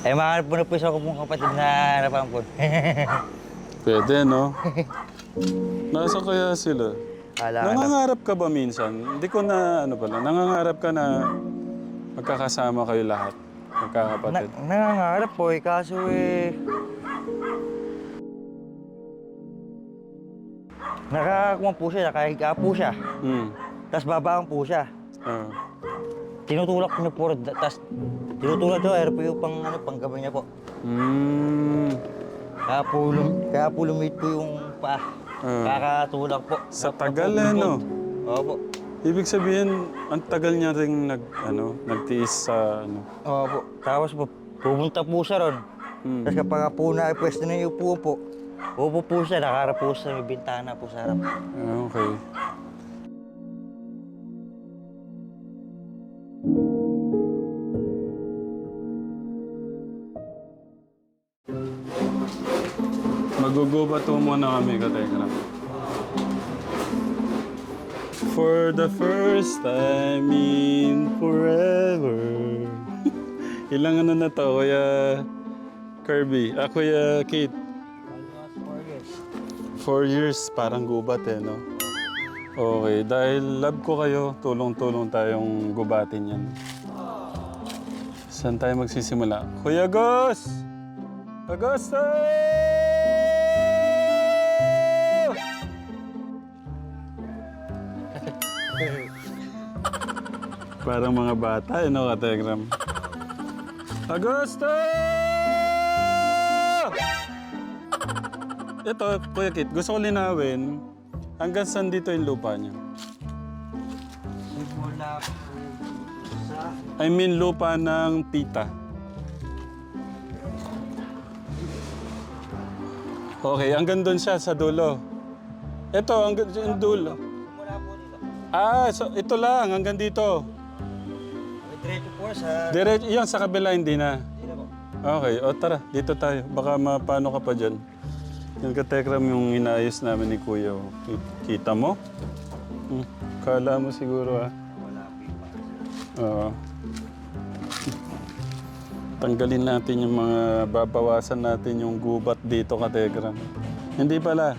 Eh, mahanap po na po isa ko pong kapatid na po. Pwede, no? Nasa kaya sila? Na. Nangangarap ka ba minsan? Hindi ko na, ano pala, nangangarap ka na magkakasama kayo lahat, Na, magkakapatid. nangangarap po eh, kaso eh... Nakakuha po siya, nakahiga po siya. Hmm. Tapos babaang po siya. Ah. Tinutulak niyo po, tapos tinutulak niyo, air po yung pang, ano, pang gabi niya po. Hmm. Kaya po, lum, kaya po lumit po yung paa. Ah. Kakatulak po. Sa tagal, eh, no? Opo. Ibig sabihin, ang tagal niya rin nag, ano, nagtiis sa, ano. Opo. Tapos po, pumunta po siya ron. Hmm. Tapos kapag po na pwesto na yung upo po, upo po siya, nakaharap po sa may bintana po sa harap. Ah, okay. Po muna kami, Katekram. For the first time in forever. Ilang ano na to, Kuya Kirby? Ah, Kuya Kate. Four years, parang gubat eh, no? Okay, dahil love ko kayo, tulong-tulong tayong gubatin yan. Saan tayo magsisimula? Kuya Gus! Agosto! Parang mga bata, eh, no, Kategram? Agosto! Ito, Kuya Kit, gusto ko linawin, hanggang saan dito yung lupa niya? Simula po sa... I mean, lupa ng tita. Okay, hanggang doon siya sa dulo. Ito, hanggang yung dulo. Ah, so ito lang, hanggang dito. Diretso po sa... Diretso, yan sa kabila, hindi na. Dito po. Okay, o tara, dito tayo. Baka mapano ka pa dyan. Yung katekram yung inayos namin ni Kuya. Ki- Kita mo? Hmm. Kala mo siguro ah. Wala. Oo. Tanggalin natin yung mga babawasan natin yung gubat dito katekram. Hindi pala.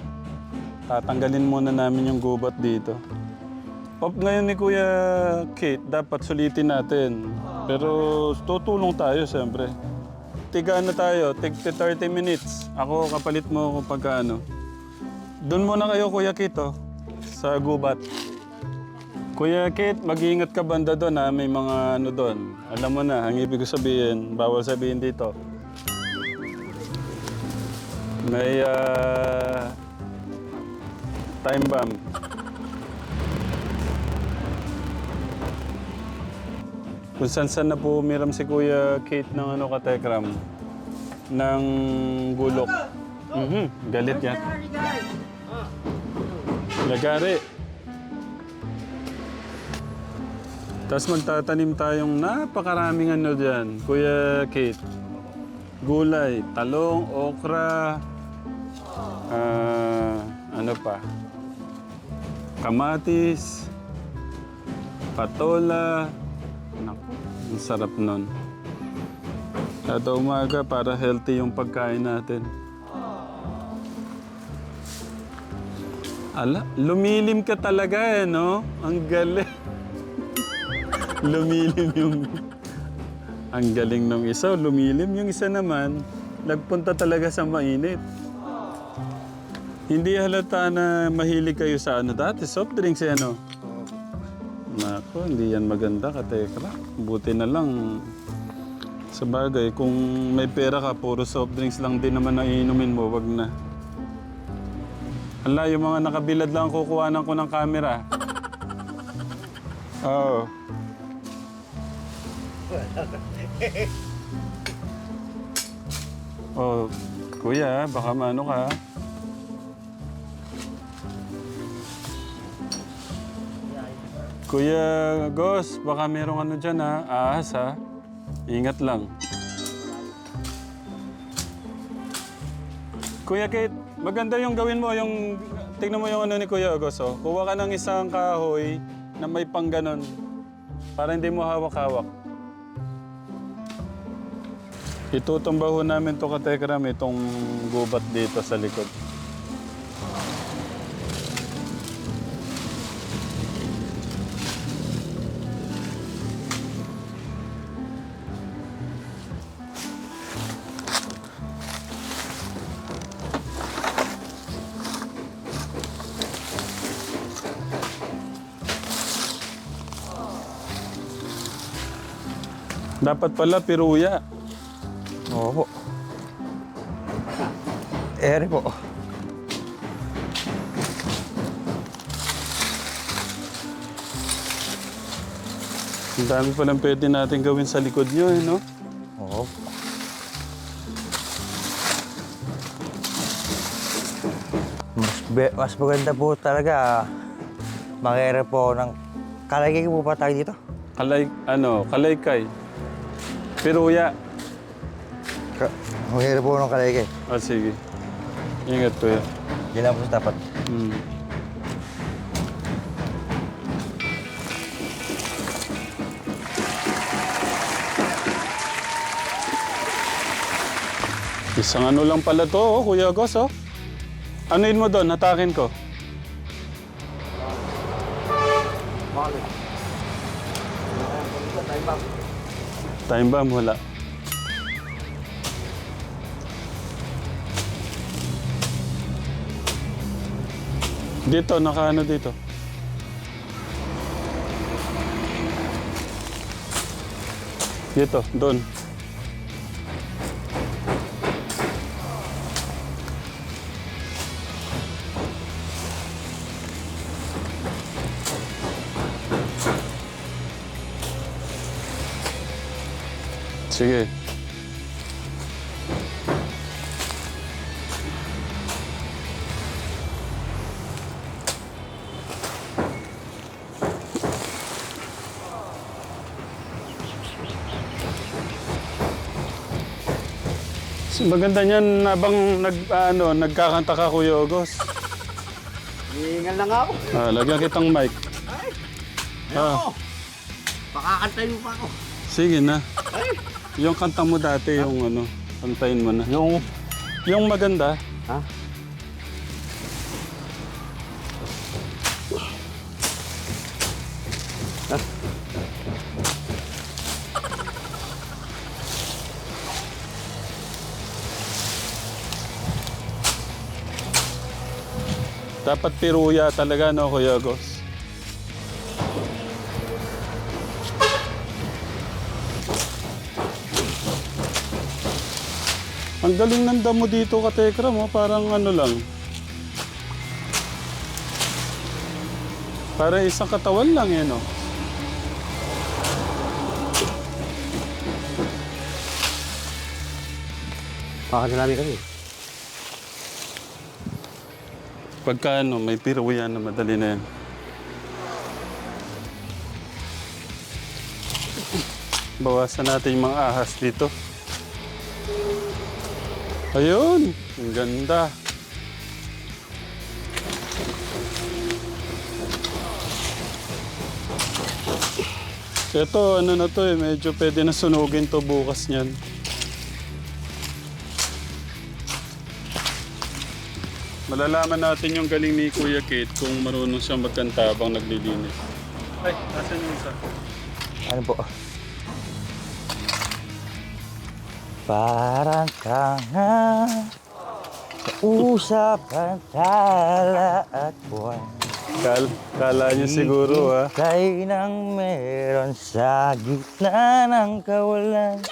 Tatanggalin muna namin yung gubat dito. Op, ngayon ni Kuya Kate, dapat sulitin natin. Pero tutulong tayo siyempre. Tiga ano tayo, tig 30 minutes. Ako kapalit mo kung pagka ano. Doon muna kayo Kuya Kate oh, sa gubat. Kuya Kate, mag-iingat ka banda doon ha, may mga ano doon. Alam mo na, ang ibig ko sabihin, bawal sabihin dito. May ah, time bomb. Kung saan saan na po umiram si Kuya Kate ng ano katekram, ng gulok. Mhm, galit yan. Lagari. Tapos magtatanim tayong napakaraming ano dyan, Kuya Kate. Gulay, talong, okra, ah, ano pa, kamatis, patola. Naku, ang sarap nun. Kada umaga para healthy yung pagkain natin. Ala, lumilim ka talaga eh, no? Ang galing. lumilim yung... Ang galing nung isa, lumilim. Yung isa naman, nagpunta talaga sa mainit. Hindi halata na mahilig kayo sa ano dati, soft drinks eh, ano? Nako, hindi yan maganda ka, tekra. Buti na lang. Sa bagay, kung may pera ka, puro soft drinks lang din naman ang iinumin mo, wag na. Hala, yung mga nakabilad lang kukuhanan ko ng camera. Oo. oh, kuya, baka maano ka. Kuya Gos, baka merong ano dyan ha, ahas ha. Ingat lang. Kuya Kate, maganda yung gawin mo, yung tignan mo yung ano ni Kuya Gos, oh. Kuha ka ng isang kahoy na may pang ganon para hindi mo hawak-hawak. Itutumba ho namin to katekram itong gubat dito sa likod. Dapat pala piruya. Oo po. Ere po. Ang dami palang pwede natin gawin sa likod nyo, eh, no? Oo. Mas, be- mas maganda po talaga makere po ng kalagay po ba tayo dito? Kalay, ano, kalaykay. Piruya. Ka- Makere po ng kalagay. Ah, sige. Ingat ko yan. Lang po sa dapat. Hmm. Isang ano lang pala to, oh, Kuya Gos, oh. Anuin mo doon, hatakin ko. Time bomb, wala. Dito, nakaano dito. Dito, doon. Sige. Maganda niyan habang nag, ano, nagkakanta ka, Kuya Ogos. Hihingal na nga ako. Ah, lagyan kitang mic. Ah, Pakakantay mo pa ako. sige na. Yung kanta mo dati, yung ano, kantayin mo na. Yung Yung maganda, Ha? dapat piruya talaga, no, Kuya Ogos? Ang galing ng damo dito, Katekram, oh. parang ano lang. Para isang katawan lang yan, oh. Pakakadalami kami. Pagka ano, may piruya na madali na yan. Bawasan natin yung mga ahas dito. Ayun! Ang ganda. Ito, ano na to eh, medyo pwede na sunugin to bukas niyan. Malalaman natin yung galing ni Kuya Kate kung marunong siya magkanta habang naglilinis. Ay, nasan yung isa? ano po? Parang kanga sa usapan tala at buwan. Kal kala niyo siguro ha. Kay nang meron sa gitna ng kawalan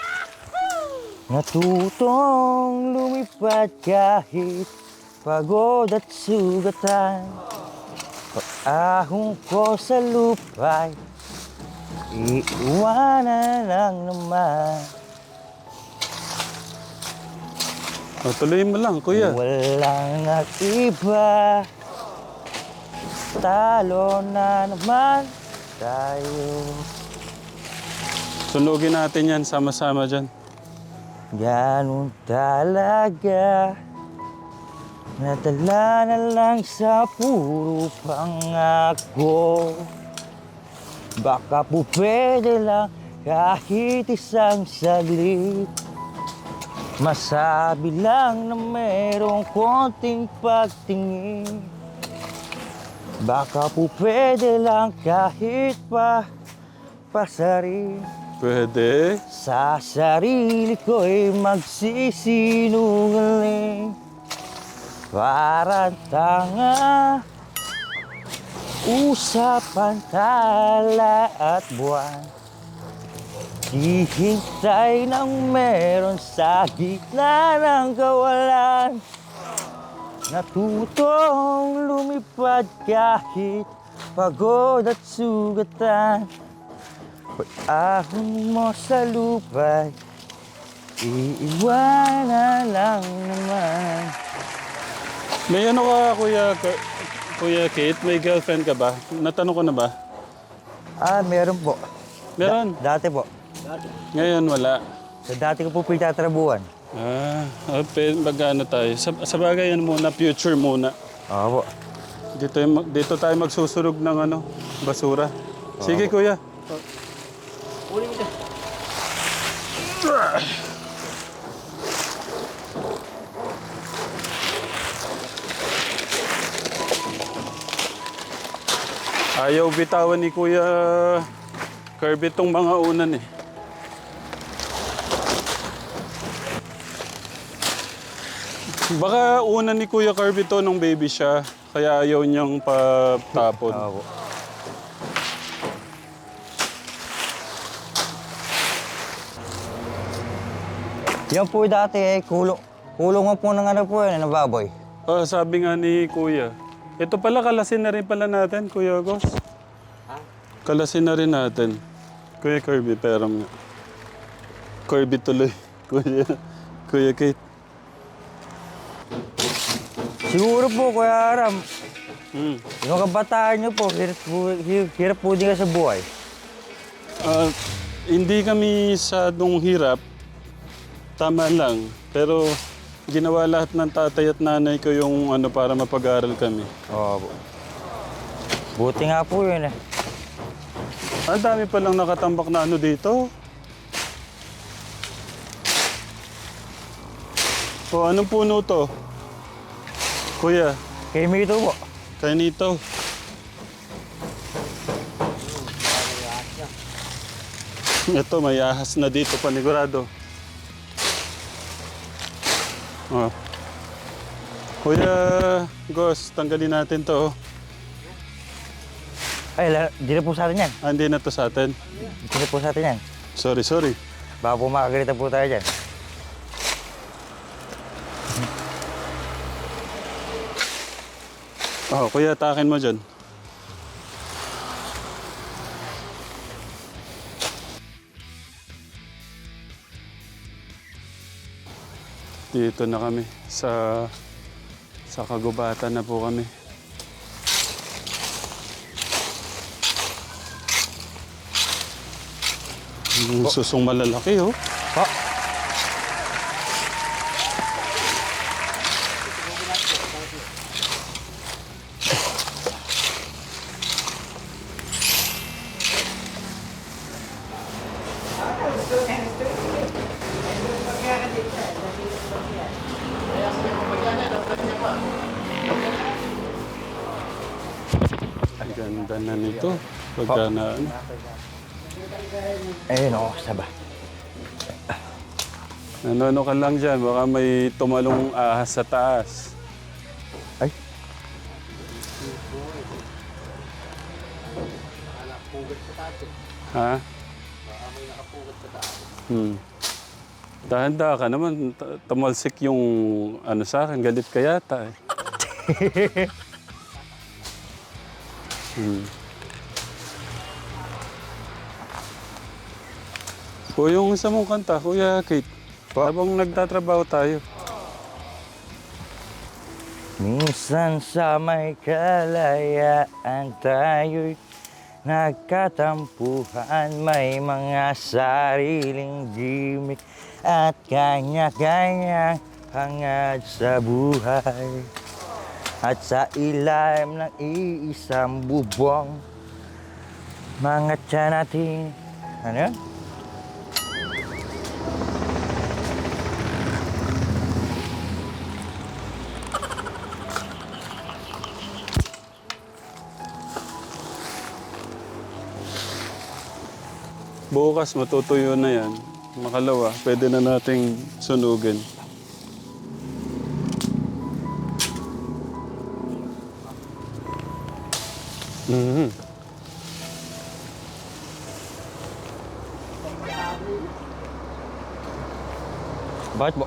Natutong lumipad kahit pagod at sugatan Pag-ahong ko sa lupa'y iiwanan lang naman O, tuloy mo lang, Kuya. Walang nag-iba. Talo na naman tayo. Sunugin natin yan, sama-sama dyan. Ganun talaga. Nadala na lang sa puro pangako. Baka po pwede lang kahit isang saglit Masabi lang na mayroong konting pagtingin. Baka po pwede lang kahit pa pasarin Pwede. Sa sarili ko'y magsisinungaling. Parang tanga. Usapan tala at buwan Hihintay ng meron sa gitna ng kawalan Natutong lumipad kahit pagod at sugatan Pag-ahon mo sa lupa'y iiwanan lang naman May ano ka, Kuya, Kuya Kate? May girlfriend ka ba? Natanong ko na ba? Ah, meron po. Meron. Dati po. Ngayon, wala. Sa dati ko po pinatatrabuhan. Ah, okay, mag-ano tayo. Sa, sa bagay yan muna, future muna. Oo po. Dito, yung- dito tayo magsusunog ng ano, basura. Sige, Kuya. Ayaw bitawan ni Kuya Kirby itong mga unan eh. Baka unan ni Kuya Kirby to nung baby siya, kaya ayaw niyang patapon. Po. Yan po dati eh, kulong, kulungan po ng ano po yun, ng baboy. Oh, sabi nga ni Kuya, ito pala kalasin na rin pala natin, Kuya Gos. Kalasin na rin natin. Kuya Kirby, pero nga. Kirby tuloy. Kuya, Kuya Kate. Siguro po, Kuya Aram, Hmm. yung kabataan niyo po, hirap po, hirap, hirap po din ka sa buhay. Ah, hindi kami sa nung hirap. Tama lang. Pero ginawa lahat ng tatay at nanay ko yung ano para mapag-aral kami. Oo po. Buti nga po yun eh. Ang dami palang nakatambak na ano dito. O, anong puno to? Kuya, Kay Mito po. kaya nito. Ito, may ahas na dito, panigurado. Oh. Kuya Gos, tanggalin natin to. Ay, la- di na po sa atin yan. Ah, hindi na to sa atin. Di na po sa atin yan. Sorry, sorry. Baka po makagalita po tayo dyan. Oh, kuya, takin mo dyan. Dito na kami sa sa kagubatan na po kami. Yung susong malalaki, oh. Po. Ayun o, saba. Ano-ano ka lang dyan, baka may tumalong ahas sa taas. Ay, Ha? Hmm. Dahan-dahan ka naman, tumalsik yung ano sa akin, galit ka yata eh. hmm. O yung isa mong kanta, Kuya Kate, habang nagtatrabaho tayo. minsan sa may kalayaan tayo'y nagkatampuhan May mga sariling gimmick at kanya-kanyang hangad sa buhay At sa ilalim ng iisang bubong Mga tiyan natin Ano yun? Bukas matutuyo na yan. Makalawa, pwede na nating sunugin. Mhm. Bakit po?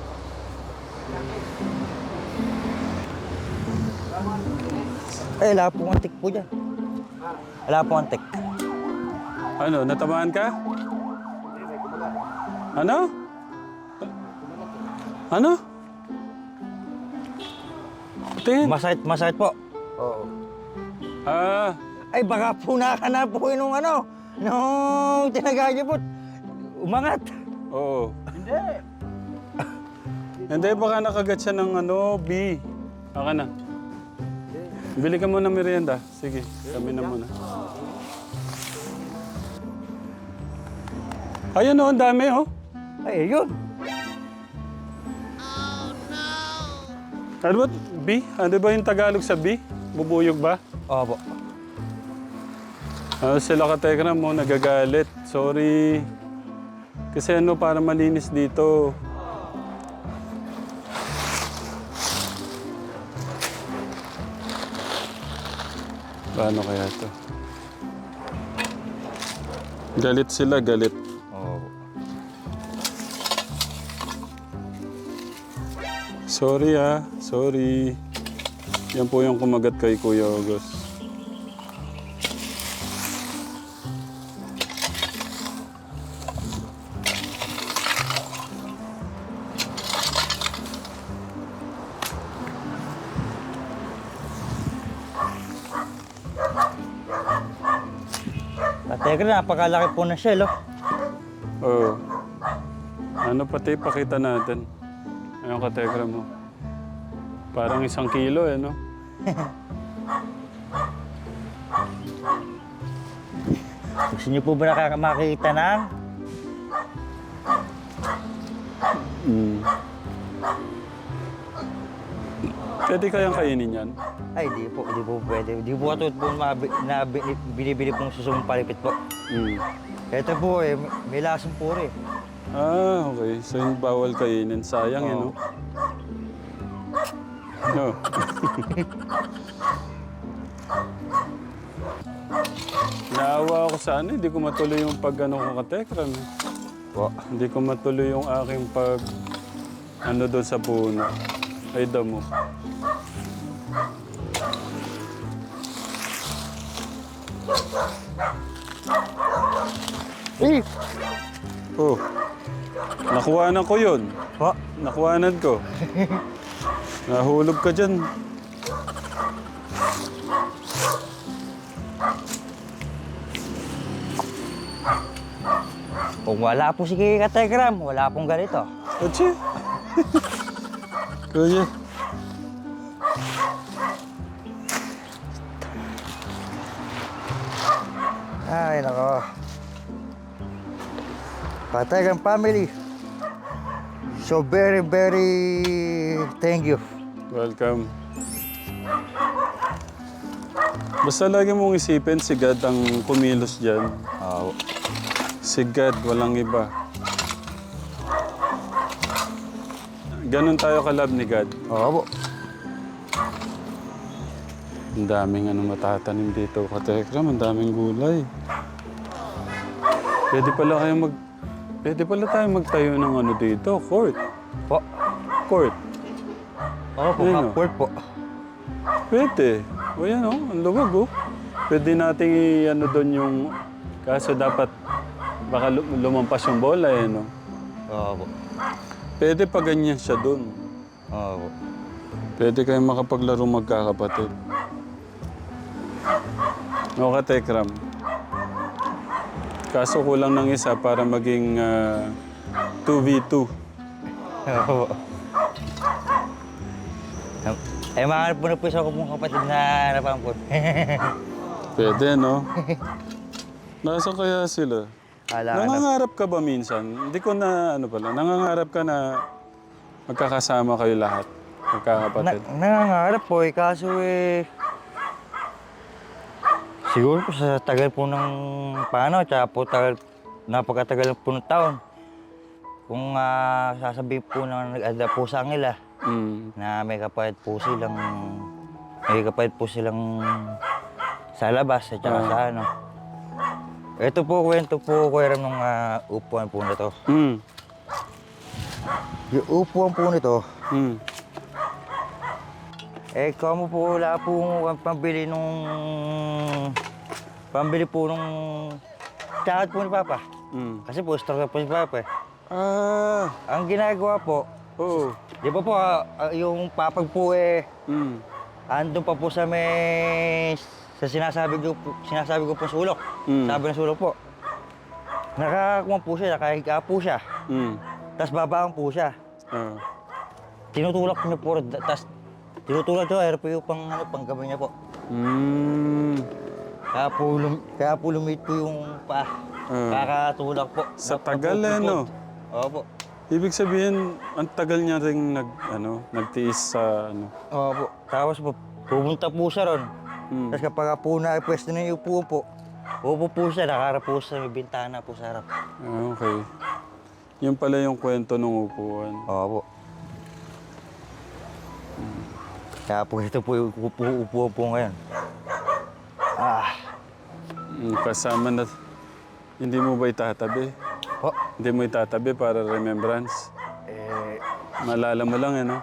Eh, wala pong antik po dyan. Wala pong antik. Ano, natamaan ka? Ano? Ano? Tingin. Masakit, masakit po. Oo. Ah, Ay, baka po na po nung ano, nung tinaga niyo po. Umangat. oo. Hindi. Hindi, baka nakagat siya ng ano, B. Aka na. Bili ka muna merienda. Sige, kami na muna. Ayun oh, ang dami oh. Ay, yun. Ano ba? B? Ano ba yung Tagalog sa B? Bubuyog ba? Opo. Ah, sila katekram mo, nagagalit. Sorry. Kasi ano, para malinis dito. Paano kaya to? Galit sila, galit. Sorry ah, sorry. Yan po yung kumagat kay Kuya August. Teka na, napakalaki po ng shell, oh. Oo. Ano pati, pakita natin. Ayun kategra mo. Parang isang kilo eh, no? Gusto niyo po ba nakamakita ng? Mm. Pwede kayang kainin yan? Ay, di po, di po pwede. Di po katulad po mga bi- na bi- binibili pong susumong palipit po. Mm. Ito po eh, may- lasang po rin. Ah, okay. So yung bawal kainin. Sayang eh, no? No. Naawa ako sa ano, hindi ko matuloy yung pag ano ko katekram. eh. Po. Hindi ko matuloy yung aking pag ano doon sa puno. Ay damo. Eh! Oh. Nakuhanan ko yun. Po. Nakuhanan ko. Nahulog ka dyan. Kung wala po si Kategram, wala pong ganito. Achi. Kuya. Ay, nako. Kategram family. So very, very thank you. Welcome. Basta lagi mong isipin si God ang kumilos dyan. Oo. Si God, walang iba. Ganon tayo kalab ni God. Oo po. Ang daming ano matatanim dito. Katekram, ang daming gulay. Pwede pala kayo mag... Pwede pala tayo magtayo ng ano dito, court. Po. Court. Oo po, Ayun, oh. upward po. Pwede. O yan o, ang luwag o. Pwede nating i-ano doon yung... Kaso dapat baka lu- lumampas yung bola eh, no? Oo po. Pwede pa ganyan siya doon. Oo po. Pwede kayong makapaglaro magkakapatid. O ka, Tekram. Kaso kulang ng isa para maging ah, 2v2. Oo. Eh, mahanap po na po isa ko pong kapatid na harapan po. Pwede, no? Nasaan kaya sila? Ala, ala. Nangangarap ka ba minsan? Hindi ko na, ano pala, nangangarap ka na magkakasama kayo lahat, Na, magkakapatid. nangangarap po eh, kaso eh... Siguro po sa tagal po ng paano, tsaka po tagal napakatagal po ng taon. Kung ah, sasabihin po na nag-adapt po sa kanila, Mm. na may kapatid po silang may kapatid po silang sa labas at saka Ah. sa ano. Ito po kwento po ko nung ah, upuan po nito. Mm. Yung upuan po nito, Mm. Eh kamo po wala po pambili nung pambili po nung tsakad po ni Papa. Mm. Kasi po stroke po si Papa eh. Ah. Ang ginagawa po, Oo. di ba po ah, ah, yung papag po eh, Mm. Andun pa po sa may sa sinasabi ko po, sinasabi ko po sulok. Mm. Sabi ng sulok po. Nakakuha po siya, nakahiga po siya. Mm. Tapos babaan po siya. Ah. Tinutulak niya po, tapos tinutulak siya, air po yung pang, ano, pang gabi niya po. Mm. Kaya po, lum, kaya po lumit po yung pa. Ah. Kakatulak po. Sa Nap- tagal, eh, no? Opo. Ibig sabihin, ang tagal niya ring nag, ano, nagtiis sa, ano. Opo. Tapos po, pumunta po siya ron. Mm. Tapos kapag po na pwesto na yung upo po, upo po siya, nakaharap po sa may bintana po sa harap. Ah, okay. Yun pala yung kwento ng upuan. Opo. Kaya po ito po upo, po ngayon. Ah, kasama na... Hindi mo ba itatabi? po. Hindi mo itatabi para remembrance? Eh, Maalala mo lang, ano?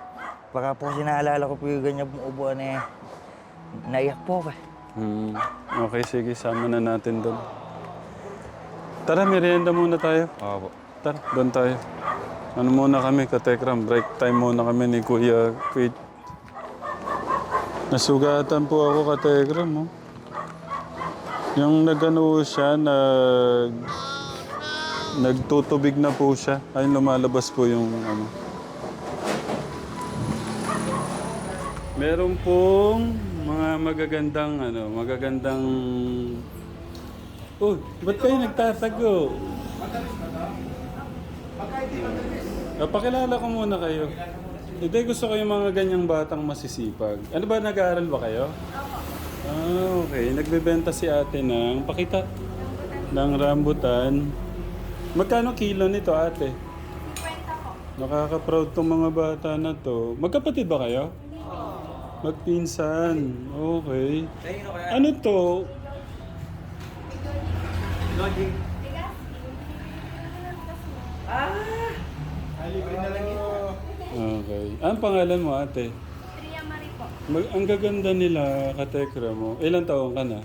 baka po sinaalala ko po yung ganyan pong upuan eh. Naiyak po ako eh. Hmm. Okay, sige. Sama na natin doon. Tara, merienda muna tayo. Opo. Tara, doon tayo. Ano muna kami, katekram. Break time muna kami ni Kuya Kuya. Nasugatan po ako, katekram. Oh. Yung nagano siya, nag... Nagtutubig na po siya. Ay, lumalabas po yung ano. Meron pong mga magagandang ano, magagandang Oh, ba't kayo nagtatago? Uh, pakilala ko muna kayo. Hindi, gusto ko yung mga ganyang batang masisipag. Ano ba, nag-aaral ba kayo? Ah, okay. Nagbebenta si ate ng, pakita, ng rambutan. Magkano kilo nito, ate? 50 po. Nakaka-proud tong mga bata na to. Magkapatid ba kayo? Magpinsan. Okay. Ano to? Okay. Ang pangalan mo, ate? Tria Marie po. Mag, ang gaganda nila, katekra mo. Ilang taong ka na?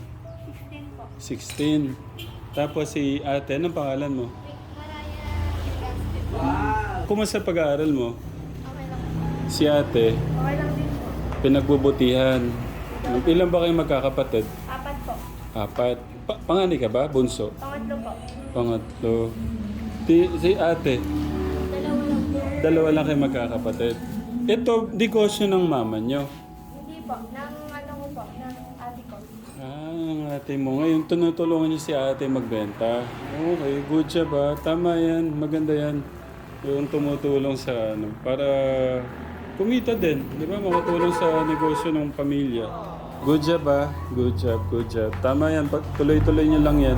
16 po. 16. Tapos si ate, anong pangalan mo? Maraya Gaston. Kumusta pag-aaral mo? Okay lang. Si ate, Okay lang din po. pinagbubutihan. Ilan ba kayong magkakapatid? Apat po. Apat. Pa- pangani ka ba? Bunso? Pangatlo po. Pangatlo. Ti- si ate. Dalawa lang kayo magkakapatid. Ito, negosyo ng mama nyo. Hindi po. Nang ano ko po. Nang ate ko. Ah, ang ate mo. Ngayon, tinutulungan niyo si ate magbenta. Okay, good job ah. Tama yan. Maganda yan. Yung tumutulong sa ano, para kumita din. Di ba? Makatulong sa negosyo ng pamilya. Good job ah. Good job, good job. Tama yan. Tuloy-tuloy niyo lang yan.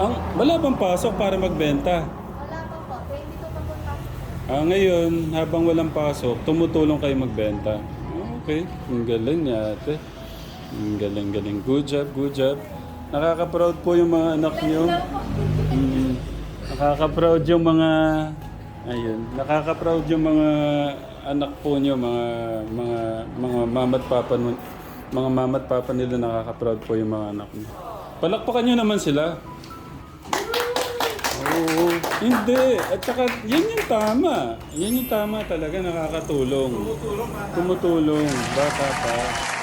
Ang, wala bang pasok para magbenta? Wala pa po. 22 pa po pasok. Ah, ngayon, habang walang pasok, tumutulong kayo magbenta. Okay, ang galing niya ate. Ang galing, galing. Good job, good job. Nakaka-proud po yung mga anak niyo. Mm, nakaka-proud yung mga... Ayun, nakaka-proud yung mga anak po niyo, mga mga mga mama at papa mga mama at papa nila nakaka-proud po yung mga anak niyo. Palakpakan niyo naman sila. Hindi. At saka, yan yung tama. Yan yung tama talaga, nakakatulong. Tumutulong. Tumutulong. Bata pa.